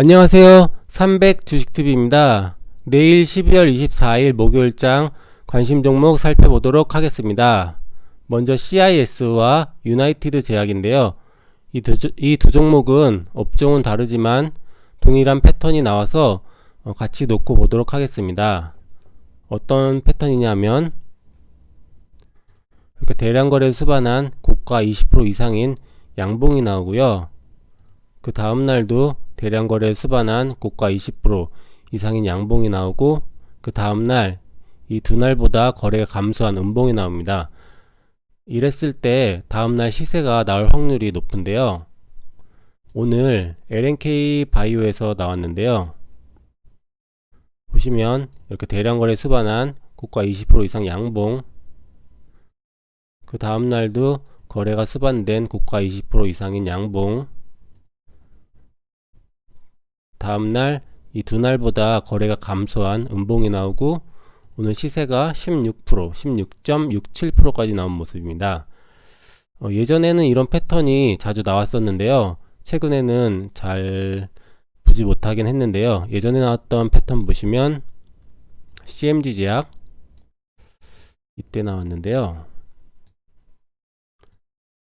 안녕하세요. 300 주식TV입니다. 내일 12월 24일 목요일장 관심 종목 살펴보도록 하겠습니다. 먼저 CIS와 유나이티드 제약인데요. 이 두, 이 두 종목은 업종은 다르지만 동일한 패턴이 나와서 어, 같이 놓고 보도록 하겠습니다. 어떤 패턴이냐면 이렇게 대량 거래 수반한 고가 20% 이상인 양봉이 나오고요. 그 다음 날도 대량 거래 수반한 고가 20% 이상인 양봉이 나오고 그 다음 날 이 두 날보다 거래가 감소한 음봉이 나옵니다. 이랬을 때 다음 날 시세가 나올 확률이 높은데요. 오늘 LNK 바이오에서 나왔는데요. 보시면 이렇게 대량 거래 수반한 고가 20% 이상 양봉 그 다음 날도 거래가 수반된 고가 20% 이상인 양봉 다음날 이 두 날보다 거래가 감소한 음봉이 나오고 오늘 시세가 16% 16.67%까지 나온 모습입니다. 어, 예전에는 이런 패턴이 자주 나왔었는데요. 최근에는 잘 보지 못하긴 했는데요. 예전에 나왔던 패턴 보시면 CMG 제약 이때 나왔는데요.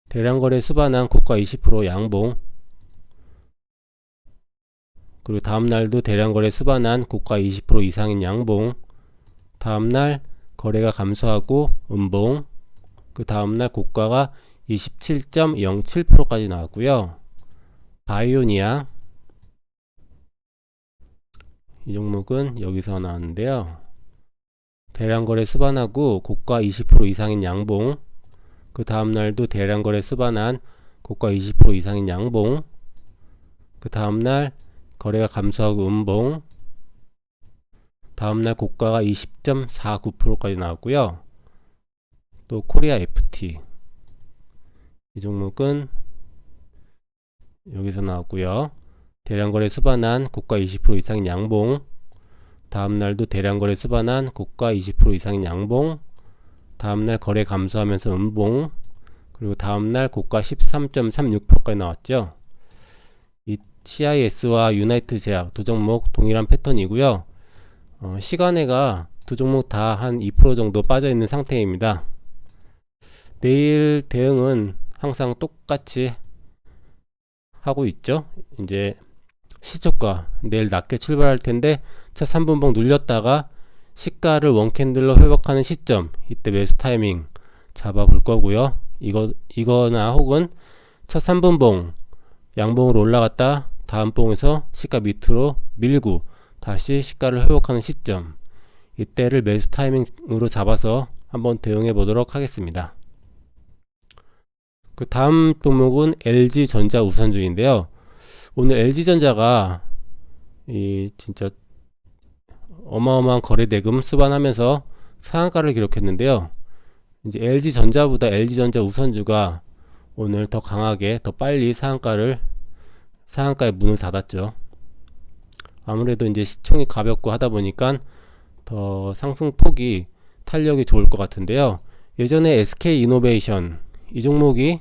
대량 거래 수반한 고가 20% 양봉 그리고 다음날도 대량 거래 수반한 고가 20% 이상인 양봉 다음날 거래가 감소하고 음봉 그 다음날 고가가 27.07%까지 나왔고요. 바이오니아. 이 종목은 여기서 나왔는데요. 대량 거래 수반하고 고가 20% 이상인 양봉 그 다음날도 대량 거래 수반한 고가 20% 이상인 양봉 그 다음날 거래가 감소하고 음봉. 다음날 고가가 20.49%까지 나왔고요. 또 코리아 FT 이 종목은 여기서 나왔고요. 대량거래 수반한 고가 20% 이상인 양봉. 다음날도 대량거래 수반한 고가 20% 이상인 양봉. 다음날 거래 감소하면서 음봉. 그리고 다음날 고가 13.36%까지 나왔죠 이 CIS와 유나이트 제약 두 종목 동일한 패턴이고요. 어, 시간에가 두 종목 다 한 2% 정도 빠져 있는 상태입니다. 내일 대응은 항상 똑같이 하고 있죠. 이제 시초가 내일 낮게 출발할 텐데 첫 3분봉 눌렸다가 시가를 원캔들로 회복하는 시점 이때 매수 타이밍 잡아볼 거고요. 이거 이거나 혹은 첫 3분봉 양봉으로 올라갔다 다음 봉에서 시가 밑으로 밀고 다시 시가를 회복하는 시점 이때를 매수 타이밍으로 잡아서 한번 대응해 보도록 하겠습니다. 그 다음 종목은 LG전자 우선주인데요. 오늘 LG전자가 이 진짜 어마어마한 거래 대금 수반하면서 상한가를 기록했는데요. 이제 LG전자보다 LG전자 우선주가 오늘 더 강하게 더 빨리 상한가를 상한가의 문을 닫았죠. 아무래도 이제 시총이 가볍고 하다 보니까 더 상승폭이 탄력이 좋을 것 같은데요. 예전에 SK 이노베이션 이 종목이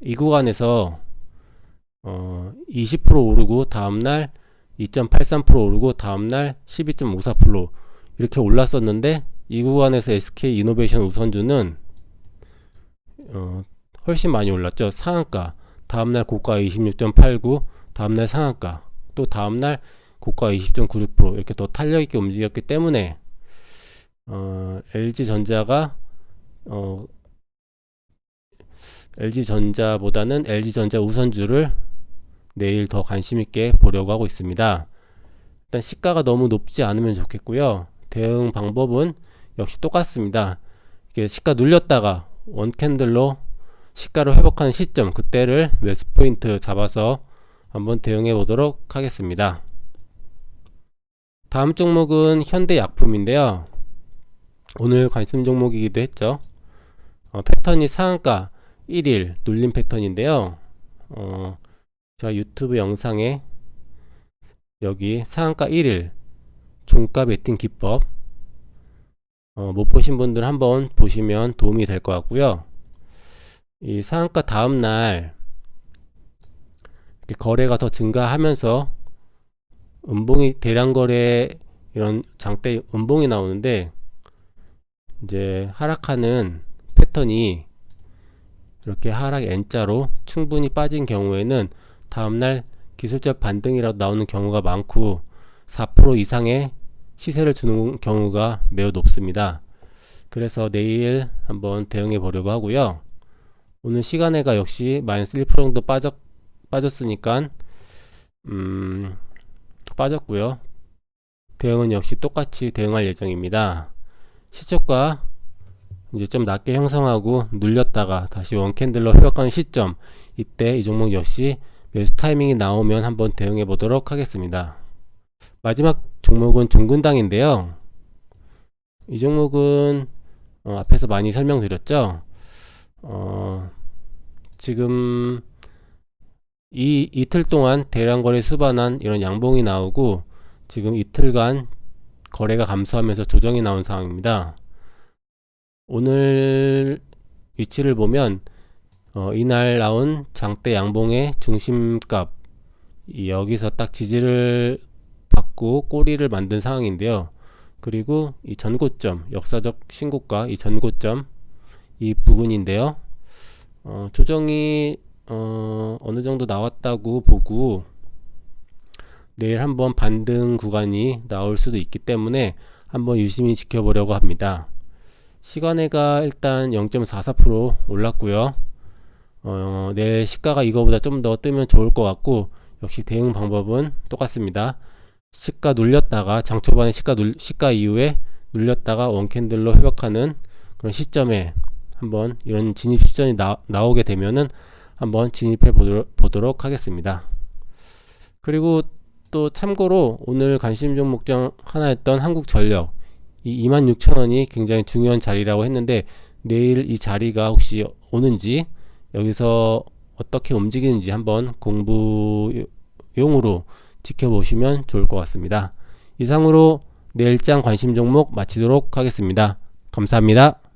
이 구간에서 어, 20% 오르고 다음날 2.83% 오르고 다음날 12.54% 이렇게 올랐었는데 이 구간에서 SK 이노베이션 우선주는 어, 훨씬 많이 올랐죠. 상한가. 다음날 고가 26.89, 다음날 상한가. 또 다음날 고가 20.96% 이렇게 더 탄력 있게 움직였기 때문에 어, LG 전자가 어, LG 전자보다는 LG 전자 우선주를 내일 더 관심 있게 보려고 하고 있습니다. 일단 시가가 너무 높지 않으면 좋겠고요. 대응 방법은 역시 똑같습니다. 이게 시가 눌렸다가 원 캔들로 시가를 회복하는 시점 그때를 매수 포인트 잡아서 한번 대응해 보도록 하겠습니다. 다음 종목은 현대약품인데요. 오늘 관심 종목이기도 했죠. 어, 패턴이 상한가 1일 눌림 패턴인데요. 어, 제가 유튜브 영상에 여기 상한가 1일 종가 베팅 기법 어, 못 보신 분들 한번 보시면 도움이 될 것 같고요. 이 상한가 다음날 이렇게 거래가 더 증가하면서 음봉이 대량 거래 이런 장대 음봉이 나오는데 이제 하락하는 패턴이 이렇게 하락 N자로 충분히 빠진 경우에는 다음날 기술적 반등이라도 나오는 경우가 많고 4% 이상의 시세를 주는 경우가 매우 높습니다. 그래서 내일 한번 대응해 보려고 하고요. 오늘 시간에가 역시 마이너스 1% 정도 빠졌, 빠졌으니까 음, 빠졌고요. 대응은 역시 똑같이 대응할 예정입니다. 시초가 이제 좀 낮게 형성하고 눌렸다가 다시 원캔들로 회복하는 시점 이때 이 종목 역시 매수 타이밍이 나오면 한번 대응해 보도록 하겠습니다. 마지막 종목은 종근당인데요. 이 종목은 어, 앞에서 많이 설명드렸죠. 어, 지금 이 이틀 동안 대량 거래 수반한 이런 양봉이 나오고 지금 이틀간 거래가 감소하면서 조정이 나온 상황입니다. 오늘 위치를 보면 어, 이날 나온 장대 양봉의 중심값 이 여기서 딱 지지를 받고 꼬리를 만든 상황인데요. 그리고 이 전고점 역사적 신고가 이 전고점 이 부분인데요. 어, 조정이 어, 어느 정도 나왔다고 보고 내일 한번 반등 구간이 나올 수도 있기 때문에 한번 유심히 지켜보려고 합니다. 시간외가 일단 0.44% 올랐고요. 어, 내일 시가가 이거보다 좀 더 뜨면 좋을 것 같고 역시 대응 방법은 똑같습니다. 시가 눌렸다가 장 초반에 시가 눌, 시가 이후에 눌렸다가 원캔들로 회복하는 그런 시점에 한번 이런 진입 시점이 나, 나오게 되면은 한번 진입해 보도록, 보도록 하겠습니다. 그리고 또 참고로 오늘 관심 종목 중 하나였던 한국전력 이 26,000원이 굉장히 중요한 자리라고 했는데 내일 이 자리가 혹시 오는지 여기서 어떻게 움직이는지 한번 공부용으로 지켜보시면 좋을 것 같습니다. 이상으로 내일장 관심 종목 마치도록 하겠습니다. 감사합니다.